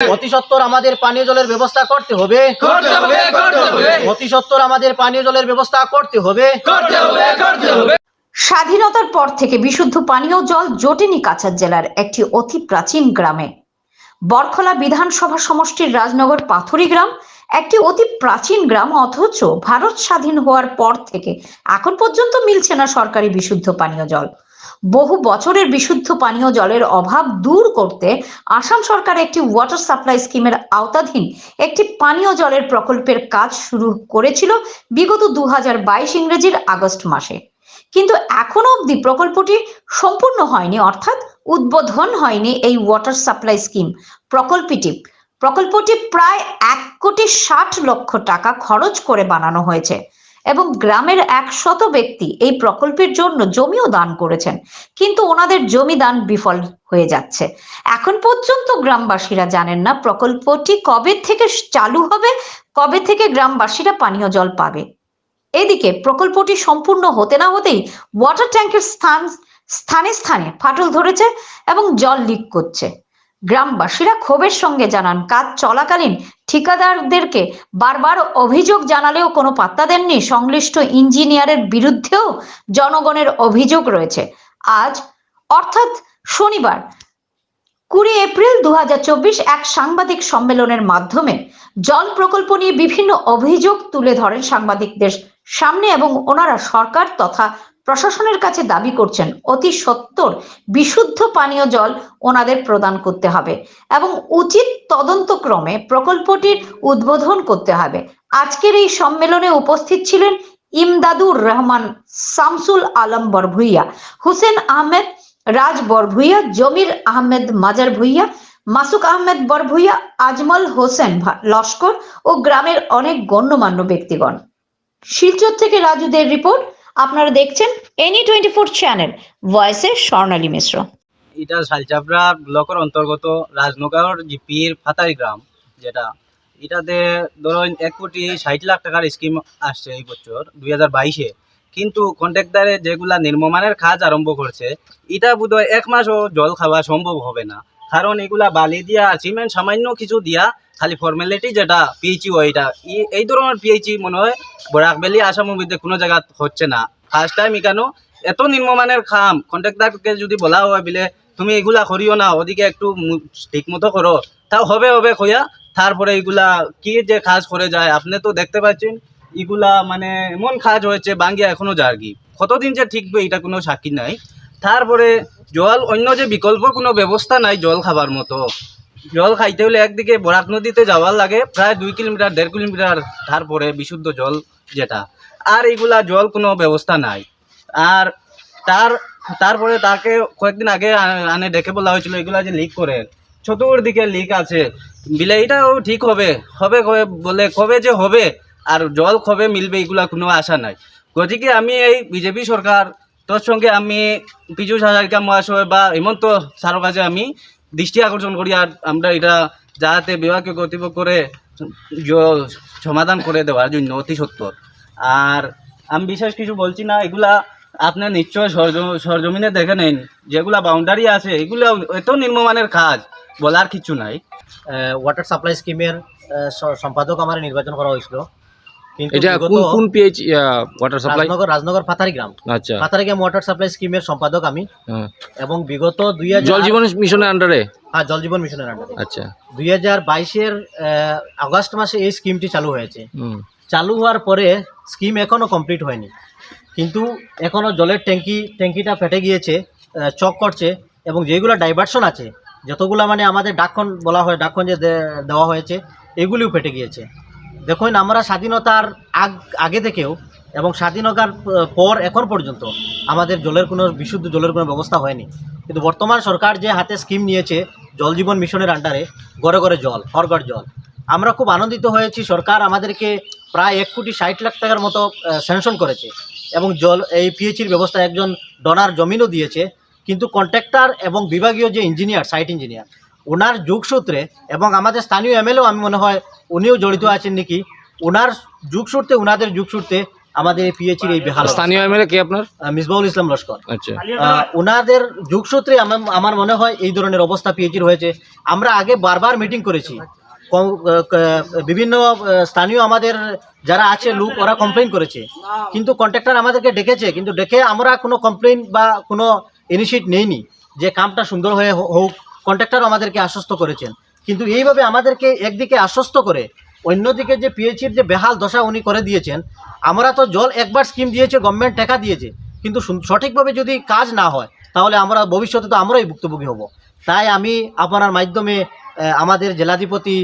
অতি সত্বর আমাদের পানীয় জলের ব্যবস্থা করতে হবে। করতে হবে করতে হবে। অতি সত্বর আমাদের পানীয় জলের ব্যবস্থা করতে হবে। করতে হবে করতে হবে। স্বাধীনতার পর থেকে বিশুদ্ধ পানীয় জল জোটেনি কাছাড় জেলার একটি অতি প্রাচীন গ্রামে। বরখলা বিধানসভা সমষ্টির রাজনগর পাথরি গ্রাম একটি অতি প্রাচীন গ্রাম অথচ ভারত স্বাধীন হওয়ার পর থেকে এখন পর্যন্ত মিলছে না সরকারি বিশুদ্ধ পানীয় জল। বহু বছরের বিশুদ্ধ পানীয় জলের অভাব দূর করতে আসাম সরকার একটি ওয়াটার সাপ্লাই স্কিমের আওতাধীন একটি পানীয় জলের প্রকল্পের কাজ শুরু করেছিল বিগত দু ইংরেজির আগস্ট মাসে। কিন্তু এখনও অবধি প্রকল্পটি সম্পূর্ণ হয়নি, অর্থাৎ উদ্বোধন হয়নি এই ওয়াটার সাপ্লাই স্কিম প্রকল্পটি প্রকল্পটি প্রায় এক কোটি ষাট লক্ষ টাকা খরচ করে বানানো হয়েছে। এবং গ্রামের একশত ব্যক্তি এই প্রকল্পের জন্য জমিও দান করেছেন। কিন্তু ওনাদের জমি দান বিফল হয়ে যাচ্ছে। এখন পর্যন্ত গ্রামবাসীরা জানেন না প্রকল্পটি কবে থেকে চালু হবে, কবে থেকে গ্রামবাসীরা পানীয় জল পাবে। এদিকে প্রকল্পটি সম্পূর্ণ হতে না হতেই ওয়াটার ট্যাঙ্কের স্থান স্থানে স্থানে ফাটল ধরেছে এবং জল লিক করছে। গ্রামবাসীরা ক্ষোভের সঙ্গে জানান, কাজ চলাকালীন ঠিকাদারদেরকে বারবার অভিযোগ জানালেও কোনো পাত্তা দেননি। সংশ্লিষ্ট ইঞ্জিনিয়ারের বিরুদ্ধেও জনগণের অভিযোগ রয়েছে। আজ, অর্থাৎ শনিবার কুড়ি এপ্রিল দু এক সাংবাদিক সম্মেলনের মাধ্যমে জল প্রকল্প নিয়ে বিভিন্ন অভিযোগ তুলে ধরেন সাংবাদিকদের সামনে এবং ওনারা সরকার তথা প্রশাসনের কাছে দাবি করছেন, অতি সত্বর বিশুদ্ধ পানীয় জল ওনাদের প্রদান করতে হবে এবং উচিত তদন্তক্রমে প্রকল্পটির উদ্বোধন করতে হবে। আজকের এই সম্মেলনে উপস্থিত ছিলেন ইমদাদুর রহমান, শামসুল আলম বরভুইয়া, হুসেন আহমেদ রাজ বরভুইয়া জমির আহমেদ মাজার ভুইয়া, মাসুক আহমেদ বরভুইয়া আজমল হোসেন লস্কর ও গ্রামের অনেক গণ্যমান্য ব্যক্তিগণ। শিলচর থেকে রাজুদের রিপোর্ট, আপনারা দেখছেন এনি টোয়েন্টি ফোর চ্যানেল, ভয়েসে স্বর্ণালী মিশ্র। এটা শালচাপড়া ব্লকের অন্তর্গত রাজনগর জিপির ফাতারি গ্রাম, যেটা এটাতে ধরুন এক কোটি ষাট লাখ টাকার স্কিম আসছে এই বছর, দুই হাজার বাইশে। কিন্তু কন্ট্রাক্টারে যেগুলা নির্মমানের কাজ আরম্ভ করছে, এটা বোধহয় এক মাসও জল খাওয়া সম্ভব হবে না। কারণ এগুলা বালি দিয়া আর সিমেন্ট সামান্য কিছু দিয়া, খালি ফর্মালিটি যেটা পিএইচি এটা, ই- এই ধরনের পিএইচি মনে হয় বরাকবেলি আসামের মধ্যে কোনো জায়গা হচ্ছে না। ফার্স্ট টাইম এখানেও এত নিম্নমানের খাম কন্ট্রাক্টারকে যদি বলা হয়, বলে, তুমি এগুলা করিও না, ওদিকে একটু ঠিক মতো করো। তাও হবে হবে কইয়া, তারপরে এগুলা কি যে কাজ করে যায়, আপনি তো দেখতে পাচ্ছেন। এগুলা মানে এমন কাজ হয়েছে বাঙ্গিয়া এখনও কি কতদিন যে ঠিকবে এটা কোনো সাক্ষী নাই। তারপরে জল, অন্য যে বিকল্প কোনো ব্যবস্থা নাই জল খাবার মতো। জল খাইতে হলে একদিকে বরাক নদীতে যাওয়ার লাগে, প্রায় দুই কিলোমিটার, দেড় কিলোমিটার তারপরে বিশুদ্ধ জল যেটা। আর এইগুলা জল কোনো ব্যবস্থা নাই। আর তার, তারপরে তাকে কয়েকদিন আগে আনে ডেকে বলা হয়েছিল, এগুলা যে লিক করে। চতুর্দিকে লিক আছে। বিলে এটাও ঠিক হবে। হবে কবে বলে, কবে যে হবে আর জল কবে মিলবে এগুলা কোনো আশা নাই। গতিকে আমি এই বিজেপি সরকার, তোর সঙ্গে আমি পীযুষ হাজারিকা মহাশয় বা হেমন্ত স্যারের কাছে আমি দৃষ্টি আকর্ষণ করি আর আমরা এটা যাতে বিভাগীয় কর্তৃপক্ষ করে সমাধান করে দেওয়ার জন্য অতি সত্তর। আর আমি বিশেষ কিছু বলছি না, এগুলা আপনার নিশ্চয় সরজ- সরজমিনে দেখে নেন, যেগুলা বাউন্ডারি আছে, এগুলা এত নিম্নমানের কাজ, বলার কিছু নাই। ওয়াটার সাপ্লাই স্কিমের সম্পাদক আমার নির্বাচন করা হয়েছিল। এটা কোন কোন PH water supply Rajnagar Rajnagar Fatari গ্রাম। আচ্ছা। ফাতারি গ্রাম ওয়াটার সাপ্লাই স্কিমের সম্পাদক আমি। হ্যাঁ। এবং বিগত দুই জল জীবন মিশনের আন্ডারে হ্যাঁ জল জীবন মিশনের আন্ডারে আচ্ছা। দুই হাজার বাইশের আগস্ট মাসে এই স্কিমটি চালু হয়েছে। চালু হওয়ার পরে স্কিম এখনও কমপ্লিট হয়নি। কিন্তু এখনও জলের ট্যাঙ্কি ট্যাঙ্কিটা ফেটে গিয়েছে চক করছে এবং যেগুলো ডাইভারশন আছে যতগুলো মানে আমাদের ডাকখন বলা হয় ডাকখন যে দেওয়া হয়েছে এগুলিও ফেটে গিয়েছে। দেখুন, আমরা স্বাধীনতার আগ, আগে থেকেও এবং স্বাধীনতার পর এখন পর্যন্ত আমাদের জলের কোনো বিশুদ্ধ জলের কোনো ব্যবস্থা হয়নি। কিন্তু বর্তমান সরকার যে হাতে স্কিম নিয়েছে, জল জীবন মিশনের আন্ডারে ঘরে ঘরে জল হরঘর জল, আমরা খুব আনন্দিত হয়েছি। সরকার আমাদেরকে প্রায় এক কোটি ষাট লাখ টাকার মতো স্যাংশন করেছে এবং জল, এই পিএইচির ব্যবস্থা একজন ডোনার জমিনও দিয়েছে। কিন্তু কন্ট্রাক্টর এবং বিভাগীয় যে ইঞ্জিনিয়ার সাইট ইঞ্জিনিয়ার ওনার যুগসূত্রে এবং আমাদের স্থানীয় এমএলএও আমি মনে হয় উনিও জড়িত আছেন নাকি ওনার যুগসূত্রে ওনাদের যুগসূত্রে আমাদের এই পিএইচির এই বেহাল স্থানীয় এমএলএ কে আপনার? মিসবাউল ইসলাম লস্কর। আচ্ছা। ওনাদের যুগসূত্রে আমার- আমার মনে হয় এই ধরনের অবস্থা পিএইচির হয়েছে। আমরা আগে বারবার মিটিং করেছি। বিভিন্ন স্থানীয় আমাদের যারা আছে লোক ওরা কমপ্লেন করেছে। কিন্তু কন্ট্রাক্টর আমাদেরকে ডেকেছে। কিন্তু ডেকে আমরা কোনো কমপ্লেন বা কোনো ইনিশিয়েট নেইনি যে কামটা সুন্দর হয়ে হোক। কন্ট্রাক্টর আমাদেরকে আশ্বস্ত করেছেন। কিন্তু এইভাবে আমাদেরকে একদিকে আশ্বস্ত করে, অন্যদিকে যে পিএইচির যে বেহাল দশা উনি করে দিয়েছেন, আমরা তো জল একবার স্কিম দিয়েছে গভর্নমেন্ট টাকা দিয়েছে। কিন্তু সঠিকভাবে যদি কাজ না হয়, তাহলে আমরা ভবিষ্যতে তো আমরাই ভুক্তভোগী হব। তাই আমি আপনার মাধ্যমে আমাদের জেলাধিপতি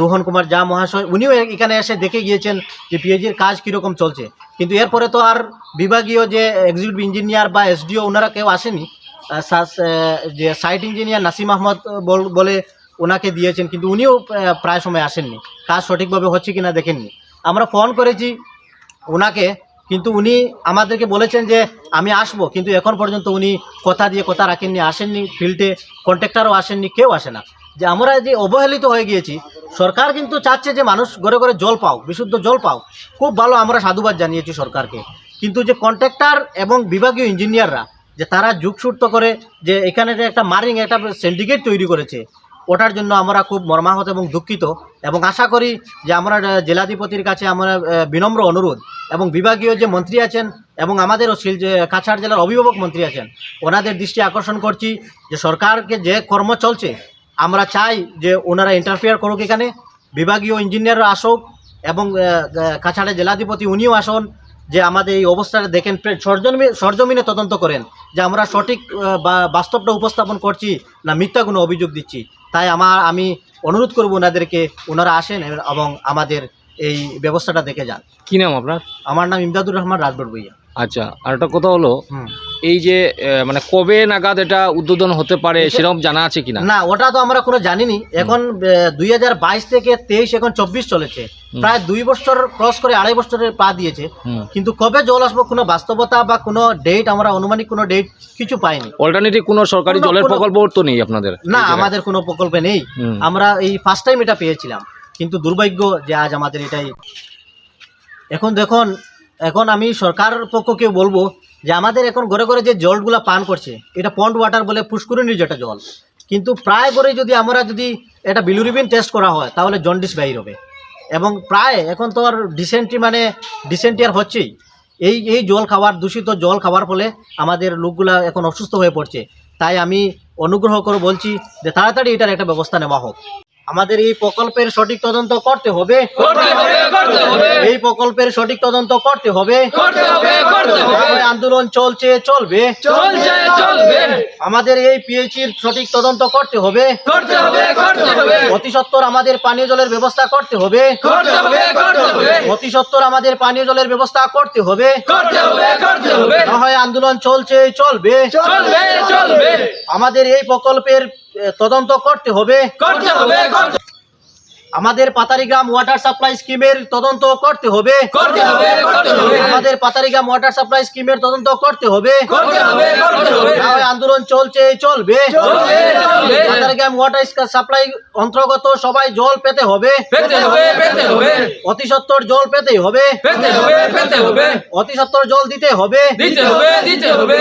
রোহন কুমার জা মহাশয়, উনিও এখানে এসে দেখে গিয়েছেন যে পিএইচির কাজ কীরকম চলছে। কিন্তু এরপরে তো আর বিভাগীয় যে এক্সিকিউটিভ ইঞ্জিনিয়ার বা এসডিও ওনারা কেউ আসেনি। যে সাইট ইঞ্জিনিয়ার নাসিম আহমদ বল- ওনাকে দিয়েছেন, কিন্তু উনিও প্রায় সময় আসেননি। কাজ সঠিকভাবে হচ্ছে কি না দেখেননি। আমরা ফোন করেছি ওনাকে, কিন্তু উনি আমাদেরকে বলেছেন যে আমি আসব, কিন্তু এখন পর্যন্ত উনি কথা দিয়ে কথা রাখেননি, আসেননি, ফিল্ডে কন্ট্রাক্টারও আসেননি, কেউ আসে না। যে আমরা যে অবহেলিত হয়ে গিয়েছি, সরকার কিন্তু চাচ্ছে যে মানুষ ঘরে ঘরে জল পাও, বিশুদ্ধ জল পাও। খুব ভালো আমরা সাধুবাদ জানিয়েছি সরকারকে। কিন্তু যে কন্ট্রাক্টর এবং বিভাগীয় ইঞ্জিনিয়াররা যে তারা যুগসূর্ত করে যে এখানে যে একটা মারিং, একটা সিন্ডিকেট তৈরি করেছে, ওটার জন্য আমরা খুব মর্মাহত এবং দুঃখিত এবং আশা করি যে আমরা জেলাধিপতির কাছে আমরা বিনম্র অনুরোধ এবং বিভাগীয় যে মন্ত্রী আছেন এবং আমাদেরও শিল কাছাড় জেলার অভিভাবক মন্ত্রী আছেন, ওনাদের দৃষ্টি আকর্ষণ করছি যে সরকারকে যে কর্ম চলছে, আমরা চাই যে ওনারা ইন্টারফেয়ার করুক এখানে, বিভাগীয় ইঞ্জিনিয়াররা আসুক এবং কাছাড়ের জেলাধিপতি উনিও আসুন যে আমাদের এই অবস্থাটা দেখেন সরজমিনে সরজমিনে তদন্ত করেন যে আমরা সঠিক বা বাস্তবটা উপস্থাপন করছি না মিথ্যা কোনো অভিযোগ দিচ্ছি। তাই আমার আমি অনুরোধ করব ওনাদেরকে ওনারা আসেন এবং আমাদের এই ব্যবস্থাটা দেখে যান। কি নাম আপনার? আমার নাম ইমদাদুর রহমান রাজবর ভুইয়া। আচ্ছা আর একটা কথা হলো এই যে মানে কবে নাগাদ এটা উদ্বোধন হতে পারে সেরকম জানা আছে কিনা? না ওটা তো আমরা কোনো জানিনি। এখন দুই হাজার বাইশ থেকে তেইশ এখন চব্বিশ চলেছে। প্রায় দুই বছর ক্রস করে আড়াই বছরের পা দিয়েছে। কিন্তু কবে জল আসব কোনো বাস্তবতা বা কোনো ডেট আমরা অনুমানিক কোনো ডেট কিছু পাইনি। অল্টারনেটিভ কোনো সরকারি জলের প্রকল্প তো নেই আপনাদের? না আমাদের কোনো প্রকল্পে নেই। আমরা এই ফার্স্ট টাইম এটা পেয়েছিলাম। কিন্তু দুর্ভাগ্য যে আজ আমাদের এটাই এখন দেখুন এখন আমি সরকার পক্ষকে বলব যে আমাদের এখন ঘরে ঘরে যে জলগুলা পান করছে, এটা পন্ড ওয়াটার বলে পুষ্করিণীর যেটা জল, কিন্তু প্রায় করে যদি আমরা যদি এটা বিলুরিবিন টেস্ট করা হয়, তাহলে জন্ডিস বাইর হবে। এবং প্রায় এখন তো আর ডিসেন্ট্রি মানে ডিসেন্ট্রি আর হচ্ছেই। এই এই জল খাওয়ার, দূষিত জল খাওয়ার ফলে আমাদের লোকগুলা এখন অসুস্থ হয়ে পড়ছে। তাই আমি অনুগ্রহ করে বলছি যে তাড়াতাড়ি এটার একটা ব্যবস্থা নেওয়া হোক। আমাদের এই প্রকল্পের সঠিক তদন্ত করতে হবে। এই প্রকল্পের সঠিক তদন্ত করতে হবে। আন্দোলন চলছে চলবে। আমাদের এই পিএইচির সঠিক তদন্ত করতে হবে। অতি সত্বর আমাদের পানীয় জলের ব্যবস্থা করতে হবে। করতে হবে অতি সত্বর আমাদের পানীয় জলের ব্যবস্থা করতে হবে। হবে না হয় আন্দোলন চলছে চলবে। চলবে চলবে। আমাদের এই প্রকল্পের তদন্ত করতে হবে। করতে হবে আমাদের পাতারিগ্রাম ওয়াটার সাপ্লাই স্কিমের তদন্ত করতে হবে। করতে হবে আমাদের পাতারিগ্রাম ওয়াটার সাপ্লাই স্কিমের তদন্ত করতে হবে। আন্দোলন চলছে চলবে। পাতারিগ্রাম ওয়াটার সাপ্লাই অন্তর্গত সবাই জল পেতে হবে। অতি সত্বর জল পেতেই হবে। পেতে হবে পেতে অতি সত্বর জল দিতে হবে। দিতে হবে দিতে হবে।